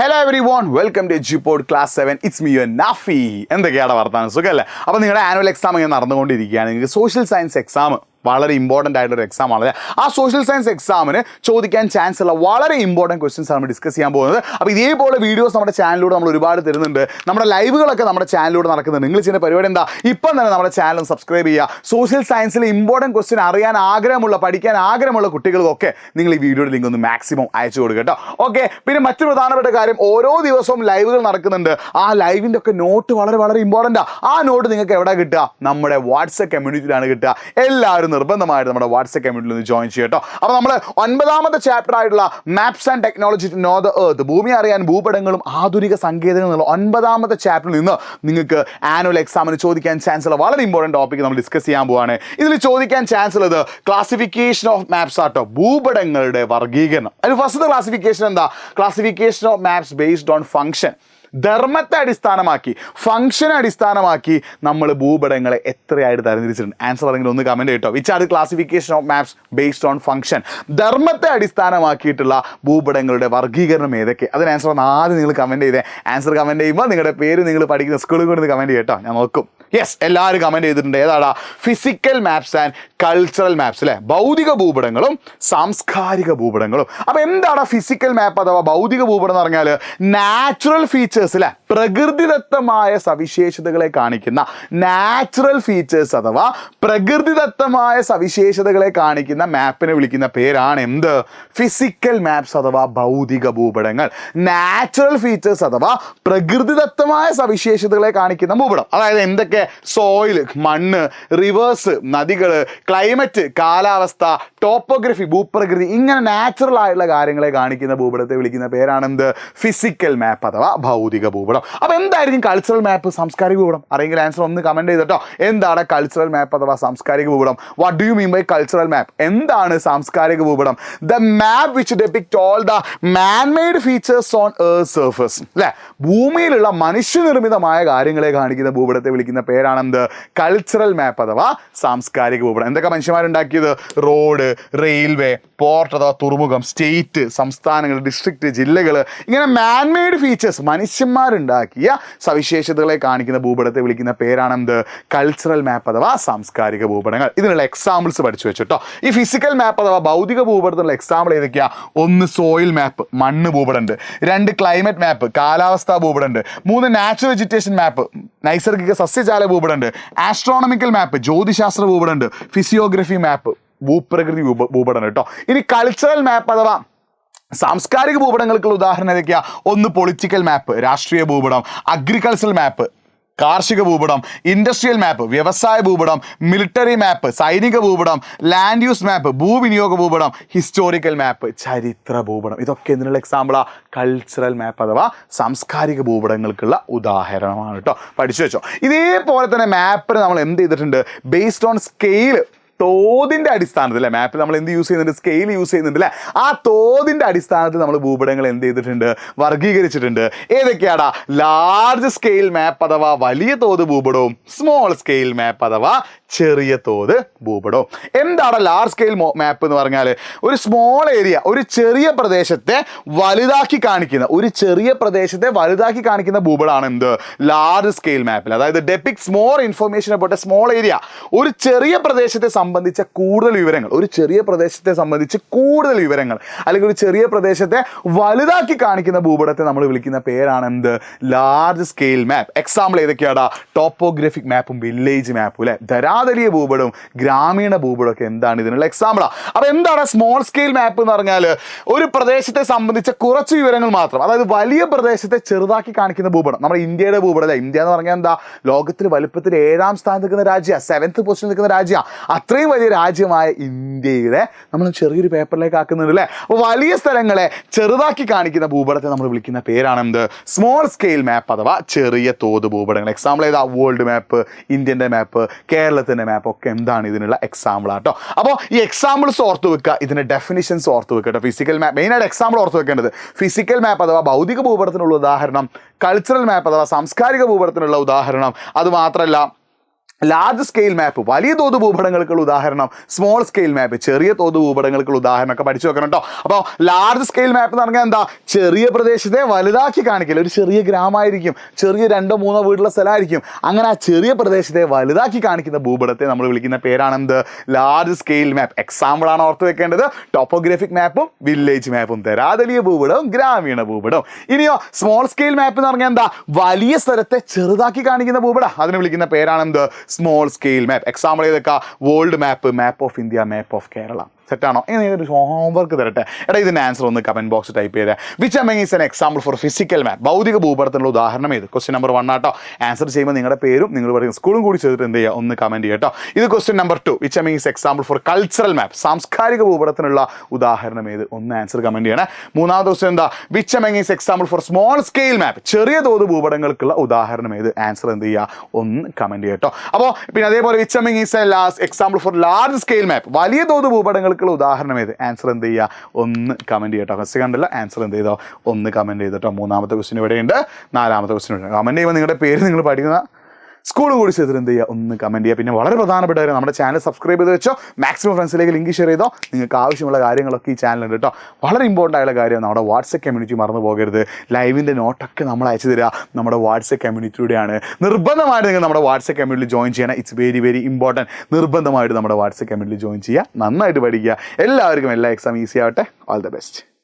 Hello everyone welcome to Edupod class seven it's me U Nafi എന്തൊക്കെയാണ് വർത്താനം? സുഖമല്ലേ അപ്പോൾ നിങ്ങളുടെ ആനുവൽ എക്സാം ഇങ്ങനെ നടന്നുകൊണ്ടിരിക്കുകയാണ്. നിങ്ങൾക്ക് സോഷ്യൽ സയൻസ് എക്സാം വളരെ ഇമ്പോർട്ടന്റ് ഒരു എക്സാം ആണ്. ആ സോഷ്യൽ സയൻസ് എക്സാമിന് ചോദിക്കാൻ ചാൻസ് ഉള്ള വളരെ ഇമ്പോർട്ടന്റ് ക്വസ്റ്റ്യൻസ് നമ്മൾ ഡിസ്കസ് ചെയ്യാൻ പോകുന്നത്. അപ്പോൾ ഇതേപോലെ വീഡിയോസ് നമ്മുടെ ചാനലിലൂടെ നമ്മൾ ഒരുപാട് തരുന്നുണ്ട്. നമ്മുടെ ലൈവുകളൊക്കെ നമ്മുടെ ചാനലിലൂടെ നടക്കുന്നുണ്ട്. നിങ്ങൾ ചെയ്യുന്ന പരിപാടി എന്താ? ഇപ്പം തന്നെ നമ്മുടെ ചാനൽ സബ്സ്ക്രൈബ് ചെയ്യുക. സോഷ്യൽ സയൻസിലെ ഇമ്പോർട്ടന്റ് ക്വസ്റ്റ്യൻ അറിയാൻ ആഗ്രഹമുള്ള പഠിക്കാൻ ആഗ്രഹമുള്ള കുട്ടികൾക്കൊക്കെ നിങ്ങൾ ഈ വീഡിയോയുടെ ലിങ്ക് ഒന്ന് മാക്സിമം അയച്ചു കൊടുക്കുക കേട്ടോ. ഓക്കെ പിന്നെ മറ്റൊരു പ്രധാനപ്പെട്ട കാര്യം ഓരോ ദിവസവും ലൈവുകൾ നടക്കുന്നുണ്ട്. ആ ലൈവിന്റെ ഒക്കെ നോട്ട് വളരെ വളരെ ഇമ്പോർട്ടന്റ് ആ. നോട്ട് നിങ്ങൾക്ക് എവിടെ കിട്ടുക? നമ്മുടെ വാട്സപ്പ് കമ്മ്യൂണിറ്റിയിലാണ് കിട്ടുക. എല്ലാവരും നിർബന്ധമായിട്ട് നമ്മുടെ വാട്സപ്പ് കമ്മ്യൂണിറ്റിയിൽ ഒന്ന് ജോയിൻ ചെയ്യട്ടോ അപ്പോൾ നമ്മൾ ഒൻപതാമത്തെ ചാപ്റ്റർ ആയിട്ടുള്ള maps and technology to know the earth ഭൂമി അറിയാൻ ഭൂപടങ്ങളും ആധുനിക സങ്കേതങ്ങളും എന്നുള്ള ഒൻപതാമത്തെ ചാപ്റ്ററിൽ നിന്ന് നിങ്ങൾക്ക് ആനുവൽ എക്സാമിന് ചോദിക്കാൻ ചാൻസ് ഉള്ള വളരെ ഇമ്പോർട്ടന്റ് ടോപ്പിക് നമ്മൾ ഡിസ്കസ് ചെയ്യാൻ പോവാണ്. ഇതിൽ ചോദിക്കാൻ ചാൻസ് ഉള്ളത് ക്ലാസിഫിക്കേഷൻ ഓഫ് മാപ്സ് ആട്ടോ ഭൂപടങ്ങളുടെ വർഗീകരണം അതിന് ഫസ്റ്റ് ക്ലാസിഫിക്കേഷൻ എന്താ? Classification of maps based on function ധർമ്മത്തെ അടിസ്ഥാനമാക്കി ഫംഗ്ഷനെ അടിസ്ഥാനമാക്കി നമ്മൾ ഭൂപടങ്ങളെ എത്രയായിട്ട് തരംതിരിച്ചിട്ടുണ്ട്? ആൻസർ അല്ലെങ്കിൽ ഒന്ന് കമന്റ് കേട്ടോ which are classification of maps based on function ധർമ്മത്തെ അടിസ്ഥാനമാക്കിയിട്ടുള്ള ഭൂപടങ്ങളുടെ വർഗീകരണം ഏതൊക്കെ? അതിന് ആൻസർ ഒന്ന് ആദ്യം നിങ്ങൾ കമന്റ് ചെയ്തേ. ആൻസർ കമന്റ് ചെയ്യുമ്പോൾ നിങ്ങളുടെ പേര് നിങ്ങൾ പഠിക്കുന്ന സ്കൂളിൽ കൊണ്ട് കമന്റ് ചെയ്യട്ടോ ഞാൻ നോക്കും. യെസ് എല്ലാവരും കമന്റ് ചെയ്തിട്ടുണ്ട്. ഏതാടാ? Physical maps and cultural maps അല്ലേ ഭൗതിക ഭൂപടങ്ങളും സാംസ്കാരിക ഭൂപടങ്ങളും. അപ്പോൾ എന്താണ് ഫിസിക്കൽ മാപ്പ് അഥവാ ഭൗതിക ഭൂപടം എന്ന് പറഞ്ഞാൽ നാച്ചുറൽ ഫീച്ചേഴ്സ് അല്ലേ പ്രകൃതിദത്തമായ സവിശേഷതകളെ കാണിക്കുന്ന നാച്ചുറൽ ഫീച്ചേഴ്സ് അഥവാ പ്രകൃതിദത്തമായ സവിശേഷതകളെ കാണിക്കുന്ന മാപ്പിനെ വിളിക്കുന്ന പേരാണ് എന്ത്? ഫിസിക്കൽ മാപ്സ് അഥവാ ഭൗതിക ഭൂപടങ്ങൾ. നാച്ചുറൽ ഫീച്ചേഴ്സ് അഥവാ പ്രകൃതിദത്തമായ സവിശേഷതകളെ കാണിക്കുന്ന ഭൂപടം. അതായത് എന്തൊക്കെ സോയിൽ മണ്ണ് റിവേഴ്സ് നദികൾ ക്ലൈമറ്റ് കാലാവസ്ഥ ടോപ്പോഗ്രഫി ഭൂപ്രകൃതി ഇങ്ങനെ നാച്ചുറൽ ആയിട്ടുള്ള കാര്യങ്ങളെ കാണിക്കുന്ന ഭൂപടത്തെ വിളിക്കുന്ന പേരാണ് എന്ത് ഫിസിക്കൽ മാപ്പ് അഥവാ ഭൗതിക ഭൂപടം. അപ്പോൾ എന്തായിരിക്കും കൾച്ചറൽ മാപ്പ് സാംസ്കാരിക ഭൂപടം? അറിയെങ്കിൽ ആൻസർ ഒന്ന് കമന്റ് ചെയ്തിട്ടോ എന്താണ് കൾച്ചറൽ മാപ്പ് അഥവാ സാംസ്കാരിക ഭൂപടം? What do you mean by cultural map എന്താണ് സാംസ്കാരിക ഭൂപടം? The map which depict all the manmade features on earth surface അല്ലേ ഭൂമിയിലുള്ള മനുഷ്യനിർമ്മിതമായ കാര്യങ്ങളെ കാണിക്കുന്ന ഭൂപടത്തെ വിളിക്കുന്ന പേരാണെന്ത്? കൾച്ചറൽ മാപ്പ് അഥവാ സാംസ്കാരിക ഭൂപടം. എന്തൊക്കെ മനുഷ്യന്മാരുണ്ടാക്കിയത്? റോഡ് റെയിൽവേ പോർട്ട് അഥവാ തുറമുഖം സ്റ്റേറ്റ് സംസ്ഥാനങ്ങൾ ഡിസ്ട്രിക്റ്റ് ജില്ലകൾ. ഇങ്ങനെ മാൻമെയ്ഡ് ഫീച്ചേഴ്സ് മനുഷ്യന്മാരുണ്ടാക്കിയ സവിശേഷതകളെ കാണിക്കുന്ന ഭൂപടത്തെ വിളിക്കുന്ന പേരാണെന്ത്? കൾച്ചറൽ മാപ്പ് അഥവാ സാംസ്കാരിക ഭൂപടങ്ങൾ. ഇതിനുള്ള എക്സാമ്പിൾസ് പഠിച്ചു വെച്ചിട്ടോ. ഈ ഫിസിക്കൽ മാപ്പ് അഥവാ ഭൗതിക ഭൂപടത്തിനുള്ള എക്സാമ്പിൾ ഏതൊക്കെയാ? ഒന്ന് സോയിൽ മാപ്പ് മണ്ണ് ഭൂപടമുണ്ട്. രണ്ട് ക്ലൈമറ്റ് മാപ്പ് കാലാവസ്ഥാ ഭൂപടമുണ്ട്. മൂന്ന് നാച്ചുറൽ വെജിറ്റേഷൻ മാപ്പ് നൈസർഗിക സസ്യജാല ഭൂപടമുണ്ട് ആസ്ട്രോണമിക്കൽ മാപ്പ് ജ്യോതിശാസ്ത്ര ഭൂപടമുണ്ട്. ഫിസിയോഗ്രഫി മാപ്പ് ഭൂപ്രകൃതി ഭൂപ ഭൂപടം കേട്ടോ ഇനി കൾച്ചറൽ മാപ്പ് അഥവാ സാംസ്കാരിക ഭൂപടങ്ങൾക്കുള്ള ഉദാഹരണം ഏതൊക്കെയാ? ഒന്ന് പൊളിറ്റിക്കൽ മാപ്പ് രാഷ്ട്രീയ ഭൂപടം. അഗ്രികൾച്ചറൽ മാപ്പ് കാർഷിക ഭൂപടം ഇൻഡസ്ട്രിയൽ മാപ്പ് വ്യവസായ ഭൂപടം മിലിറ്ററി മാപ്പ് സൈനിക ഭൂപടം ലാൻഡ് യൂസ് മാപ്പ് ഭൂവിനിയോഗ ഭൂപടം ഹിസ്റ്റോറിക്കൽ മാപ്പ് ചരിത്ര ഭൂപടം. ഇതൊക്കെ എന്തിനുള്ള എക്സാമ്പിളാ കൾച്ചറൽ മാപ്പ് അഥവാ സാംസ്കാരിക ഭൂപടങ്ങൾക്കുള്ള ഉദാഹരണമാണ് കേട്ടോ പഠിച്ചു വെച്ചോ. ഇതേപോലെ തന്നെ മാപ്പിന് നമ്മൾ എന്ത് ചെയ്തിട്ടുണ്ട്? ബേസ്ഡ് ഓൺ സ്കെയിൽ തോതിന്റെ അടിസ്ഥാനത്തിൽ അല്ലേ? മാപ്പിൽ നമ്മൾ എന്ത് യൂസ് ചെയ്യുന്നുണ്ട്? സ്കെയിൽ യൂസ് ചെയ്യുന്നുണ്ട് അല്ലേ? ആ തോതിന്റെ അടിസ്ഥാനത്തിൽ നമ്മൾ ഭൂപടങ്ങൾ എന്ത് ചെയ്തിട്ടുണ്ട്? വർഗീകരിച്ചിട്ടുണ്ട് ഏതൊക്കെയാടാ? ലാർജ് സ്കെയിൽ മാപ്പ് അഥവാ വലിയ തോത് ഭൂപടവും സ്മോൾ സ്കെയിൽ മാപ്പ് അഥവാ ചെറിയ തോത് ഭൂപടവും. എന്താണ് ലാർജ് സ്കെയിൽ മാപ്പ് എന്ന് പറഞ്ഞാൽ ഒരു സ്മോൾ ഏരിയ ഒരു ചെറിയ പ്രദേശത്തെ വലുതാക്കി കാണിക്കുന്ന ഒരു ചെറിയ പ്രദേശത്തെ വലുതാക്കി കാണിക്കുന്ന ഭൂപടമാണ് എന്ത്? ലാർജ് സ്കെയിൽ മാപ്പിൽ അതായത് depicts more information about a small area ഒരു ചെറിയ പ്രദേശത്തെ സംബന്ധിച്ച കൂടുതൽ വിവരങ്ങൾ ഒരു ചെറിയ പ്രദേശത്തെ സംബന്ധിച്ച് കൂടുതൽ വിവരങ്ങൾ അല്ലെങ്കിൽ ഒരു ചെറിയ പ്രദേശത്തെ വലുതാക്കി കാണിക്കുന്ന ഭൂപടത്തെ നമ്മൾ വിളിക്കുന്ന പേരാണ് എന്ത്? ലാർജ് സ്കെയിൽ മാപ്പ് എക്സാമ്പിൾ ഏതൊക്കെയാടാ? ടോപ്പോഗ്രഫിക് മാപ്പും വില്ലേജ് മാപ്പും അല്ലെ ധരാതലീയ ഭൂപടവും ഗ്രാമീണ ഭൂപടവും ഒക്കെ എന്താണ് ഇതിനുള്ള എക്സാമ്പിളാണ് അപ്പോൾ എന്താണ് സ്മോൾ സ്കെയിൽ മാപ്പ് എന്ന് പറഞ്ഞാൽ ഒരു പ്രദേശത്തെ സംബന്ധിച്ച കുറച്ച് വിവരങ്ങൾ മാത്രം. അതായത് വലിയ പ്രദേശത്തെ ചെറുതാക്കി കാണിക്കുന്ന ഭൂപടം. നമ്മുടെ ഇന്ത്യയുടെ ഭൂപടം അല്ലേ? ഇന്ത്യ എന്ന് പറഞ്ഞാൽ എന്താ? ലോകത്തിൽ വലുപ്പത്തിൽ ഏഴാം സ്ഥാനത്ത് നിൽക്കുന്ന രാജ്യമാണ്. സെവൻത്ത് പൊസിഷൻ നിൽക്കുന്ന രാജ്യമാണ്. അത്രയും വലിയ രാജ്യമായ ഇന്ത്യയുടെ നമ്മൾ ചെറിയൊരു പേപ്പറിലേക്ക് ആക്കുന്നുണ്ട് അല്ലേ? അപ്പോൾ വലിയ സ്ഥലങ്ങളെ ചെറുതാക്കി കാണിക്കുന്ന ഭൂപടത്തെ നമ്മൾ വിളിക്കുന്ന പേരാണ് എന്ത്? സ്മോൾ സ്കെയിൽ മാപ്പ് അഥവാ ചെറിയ തോത് ഭൂപടങ്ങൾ. എക്സാമ്പിൾ ഏതാ? വേൾഡ് മാപ്പ് ഇന്ത്യന്റെ മാപ്പ് കേരളത്തിന്റെ മാപ്പ് ഒക്കെ എന്താണ് ഇതിനുള്ള എക്സാമ്പിൾ ആട്ടോ. അപ്പോൾ ഈ എക്സാമ്പിൾസ് ഓർത്ത് വെക്കുക. ഇതിന്റെ ഡെഫിനിഷൻസ് ഓർത്ത് വെക്കുക കേട്ടോ ഫിസിക്കൽ മാപ്പ് മെയിനായിട്ട് എക്സാമ്പിൾ ഓർത്ത് വെക്കേണ്ടത്. ഫിസിക്കൽ മാപ്പ് അഥവാ ഭൗതിക ഭൂപടത്തിനുള്ള ഉദാഹരണം കൾച്ചറൽ മാപ്പ് അഥവാ സാംസ്കാരിക ഭൂപടത്തിനുള്ള ഉദാഹരണം അത് മാത്രമല്ല ലാർജ് സ്കെയിൽ മാപ്പ് വലിയ തോത് ഭൂപടങ്ങൾക്കുള്ള ഉദാഹരണം സ്മോൾ സ്കെയിൽ മാപ്പ് ചെറിയ തോത് ഭൂപടങ്ങൾക്കുള്ള ഉദാഹരണം ഒക്കെ പഠിച്ചു വെക്കണം കേട്ടോ അപ്പോൾ ലാർജ് സ്കെയിൽ മാപ്പ് എന്ന് പറഞ്ഞാൽ എന്താ? ചെറിയ പ്രദേശത്തെ വലുതാക്കി കാണിക്കില്ല ഒരു ചെറിയ ഗ്രാമമായിരിക്കും ചെറിയ രണ്ടോ മൂന്നോ വീടുള്ള സ്ഥലമായിരിക്കും. അങ്ങനെ ആ ചെറിയ പ്രദേശത്തെ വലുതാക്കി കാണിക്കുന്ന ഭൂപടത്തെ നമ്മൾ വിളിക്കുന്ന പേരാണ് എന്ത് ലാർജ് സ്കെയിൽ മാപ്പ് എക്സാമ്പിൾ ആണ് ഓർത്ത് വെക്കേണ്ടത്. ടോപ്പോഗ്രാഫിക് മാപ്പും വില്ലേജ് മാപ്പും തരാതലിയ ഭൂപടവും ഗ്രാമീണ ഭൂപടവും. ഇനിയോ സ്മോൾ സ്കെയിൽ മാപ്പ് എന്ന് പറഞ്ഞാൽ എന്താ? വലിയ സ്ഥലത്തെ ചെറുതാക്കി കാണിക്കുന്ന ഭൂപടം. അതിനെ വിളിക്കുന്ന പേരാണ് എന്ത് സ്മോൾ സ്കെയിൽ മാപ്പ് എക്സാമ്പിൾ ചെയ്തൊക്കെ. World map map of India map of Kerala സെറ്റാണോ ഇനി ഒരു ഹോംവർക്ക് തരട്ടെ. എടാ ഇതിന്റെ ആൻസർ ഒന്ന് കമന്റ് ബോക്സ് ടൈപ്പ് ചെയ്തേ. Which among is an example for physical map ഭൗതിക ഭൂപടത്തിനുള്ള ഉദാഹരണം ഏത് ക്വസ്റ്റ്യൻ നമ്പർ വൺ ആട്ടോ. ആൻസർ ചെയ്യുമ്പോൾ നിങ്ങളുടെ പേരും നിങ്ങൾ പറയുന്ന സ്കൂളും കൂടി ചെയ്തിട്ട് എന്ത് ചെയ്യുക ഒന്ന് കമന്റ് ചെയ്യട്ടോ ഇത് question number two which among is example for cultural map സാംസ്കാരിക ഭൂപടത്തിനുള്ള ഉദാഹരണം ഏത്? ഒന്ന് ആൻസർ കമന്റ് ചെയ്യണേ. മൂന്നാമത്തെ ക്വസ്റ്റ്യൻ എന്താ? Which among is example for small scale map ചെറിയ തോത് ഭൂപടങ്ങൾക്കുള്ള ഉദാഹരണം ഏത്? ആൻസർ എന്ത് ചെയ്യുക ഒന്ന് കമന്റ് ചെയ്യട്ടോ അപ്പോൾ പിന്നെ അതേപോലെ which among is a last example for large scale map വലിയ തോത് ഭൂപടങ്ങൾക്കുള്ള ഉദാഹരണം ഏത്? ആൻസർ എന്ത് ചെയ്യുക ഒന്ന് കമന്റ് ചെയ്യട്ടോ. ഫസ്റ്റ് കണ്ടല്ല? ആൻസർ എന്ത് ചെയ്തോ? ഒന്ന് കമന്റ് ചെയ്തിട്ടോ. മൂന്നാമത്തെ ക്വസ്റ്റിൻ ഇവിടെയുണ്ട്. നാലാമത്തെ ക്വസ്റ്റിൻ ഇവിടെ കമന്റ് ചെയ്യുമ്പോൾ നിങ്ങളുടെ പേര് നിങ്ങൾ പഠിക്കുന്ന സ്കൂൾ കൂടി ചെയ്തിട്ട് എന്ത് ചെയ്യുക? ഒന്ന് കമന്റ് ചെയ്യുക. പിന്നെ വളരെ പ്രധാനപ്പെട്ട കാര്യം നമ്മുടെ ചാനൽ സബ്സ്ക്രൈബ് ചെയ്ത് വെച്ചോ. മാക്സിമം ഫ്രണ്ട്സിലേക്ക് ലിങ്ക് ഷെയർ ചെയ്തോ. നിങ്ങൾക്ക് ആവശ്യമുള്ള കാര്യങ്ങളൊക്കെ ഈ ചാനലുണ്ട് കേട്ടോ. വളരെ ഇമ്പോർട്ടന്റ് ആയുള്ള കാര്യം നമ്മുടെ വാട്സപ്പ് കമ്മ്യൂണിറ്റി മറന്നു പോകരുത്. ലൈവിന്റെ നോട്ടൊക്കെ നമ്മൾ അയച്ചു തരിക. നമ്മുടെ വാട്സപ്പ് കമ്മ്യൂണിറ്റിയുടെയാണ് നിർബന്ധമായിട്ട് നിങ്ങൾ നമ്മുടെ വാട്സപ്പ് കമ്മ്യൂണിറ്റി ജോയിൻ ചെയ്യണം. ഇറ്റ്സ് വെരി വെരി ഇമ്പോർട്ടന്റ് നിർബന്ധമായിട്ട് നമ്മുടെ വാട്സപ്പ് കമ്മ്യൂണിറ്റി ജോയിൻ ചെയ്യുക. നന്നായിട്ട് പഠിക്കുക. എല്ലാവർക്കും എല്ലാ എക്സാം ഈസി ആവട്ടെ. All the best